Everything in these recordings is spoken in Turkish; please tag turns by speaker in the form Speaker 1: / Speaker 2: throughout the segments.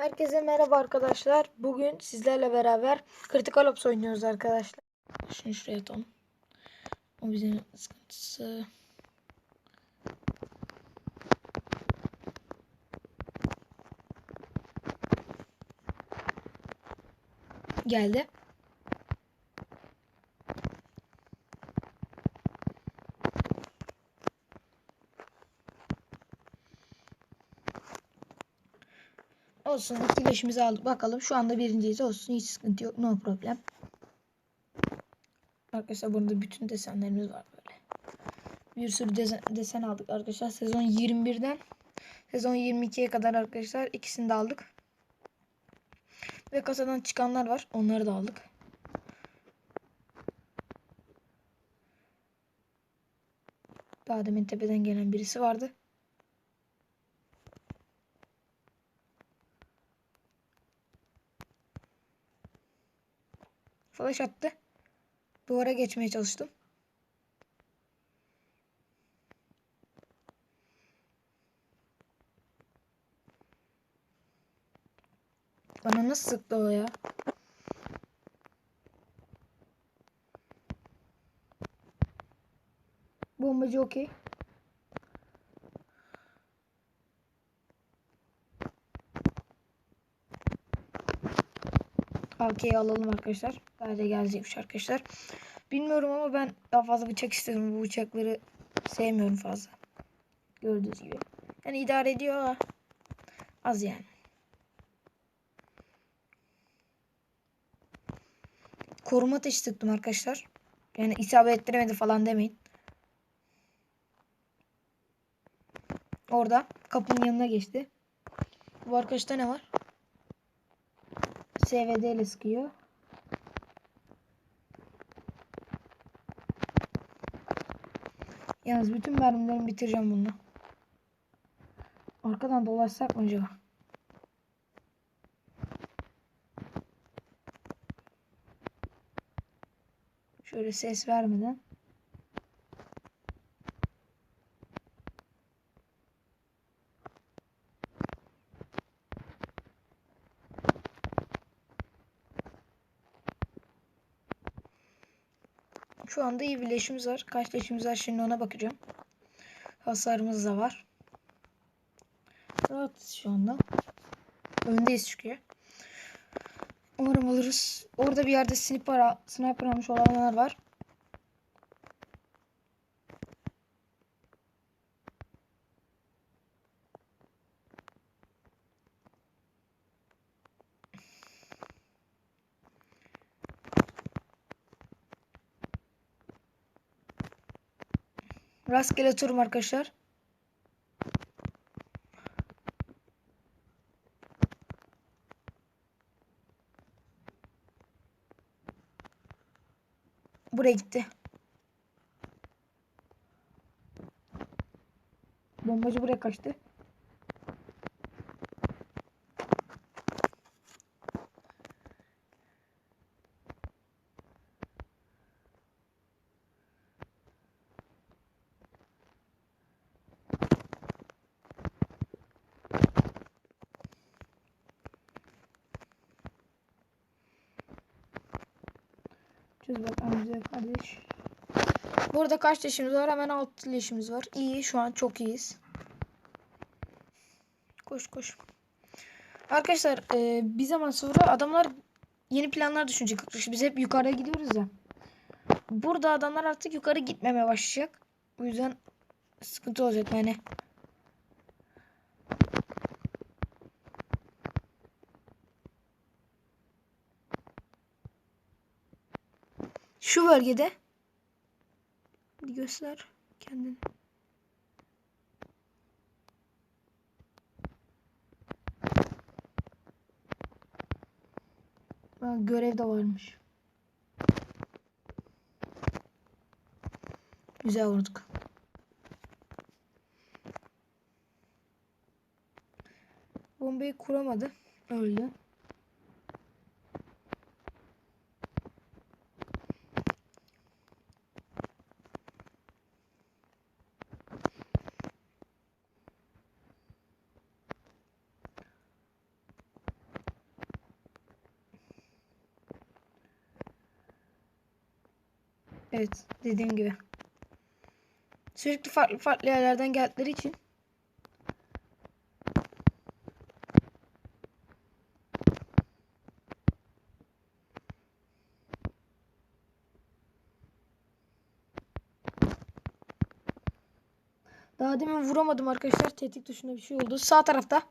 Speaker 1: Herkese merhaba arkadaşlar. Bugün sizlerle beraber Critical Ops oynuyoruz arkadaşlar. Şunu şuraya atalım. O bizim sıkıntısı. Geldi. Olsun etkileşimizi aldık. Bakalım şu anda birinciyiz. Olsun hiç sıkıntı yok. No problem. Arkadaşlar burada bütün desenlerimiz var böyle. Bir sürü desen, desen aldık arkadaşlar. Sezon 21'den sezon 22'ye kadar arkadaşlar ikisini de aldık. Ve kasadan çıkanlar var. Onları da aldık. Daha demin tepeden gelen birisi vardı. Flash attı. Duvara geçmeye çalıştım. Bana nasıl sıktı o ya? Bombacı okey. AK'yi alalım arkadaşlar. Daha da gelecekmiş arkadaşlar. Bilmiyorum ama ben daha fazla bıçak istedim. Bu bıçakları sevmiyorum fazla. Gördüğünüz gibi. Yani idare ediyor ama az yani. Koruma ateşi sıktım arkadaşlar. Yani isabet ettiremedi falan demeyin. Orada kapının yanına geçti. Bu arkadaşta ne var? SVD ile sıkıyor. Yalnız bütün mermilerimi bitireceğim bununla. Arkadan dolaşsak mı acaba? Şöyle ses vermeden. Şu anda iyi bir leşimiz var. Kaç leşimiz var şimdi ona bakacağım. Hasarımız da var. Rahatız şu anda. Öndeyiz çünkü. Umarım alırız. Orada bir yerde sniper, sniper almış olanlar var. Rastgele turum arkadaşlar. Buraya gitti. Bombacı buraya kaçtı. Çöz bakalım güzel kardeş. Burada kaç leşimiz var? Hemen 6 leşimiz var. İyi şu an çok iyiyiz. Koş koş. Arkadaşlar e, bir zaman sonra adamlar yeni planlar düşünecek. Biz hep yukarıya gidiyoruz ya. Burada adamlar artık yukarı gitmemeye başlayacak. Bu yüzden sıkıntı olacak yani. Şu bölgede bir göster kendini. Ha, görev de varmış. Güzel vurduk. Bombayı kuramadı. Öldü. Evet dediğim gibi. Sürekli farklı farklı yerlerden geldikleri için. Daha demin vuramadım arkadaşlar. Tetik tuşuna bir şey oldu. Sağ tarafta.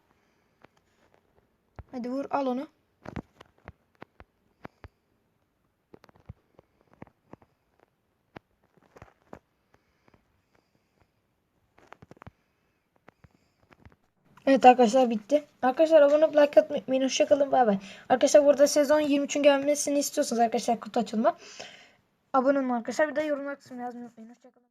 Speaker 1: Hadi vur al onu. Evet arkadaşlar bitti. Arkadaşlar abone olup like atmayı unutmayın. Hoşçakalın. Bay bay. Arkadaşlar burada sezon 23'ün gelmesini istiyorsanız arkadaşlar kutu açılma. Abone olun arkadaşlar. Bir de yorumlar kısmına yazmayı unutmayın. Hoşçakalın.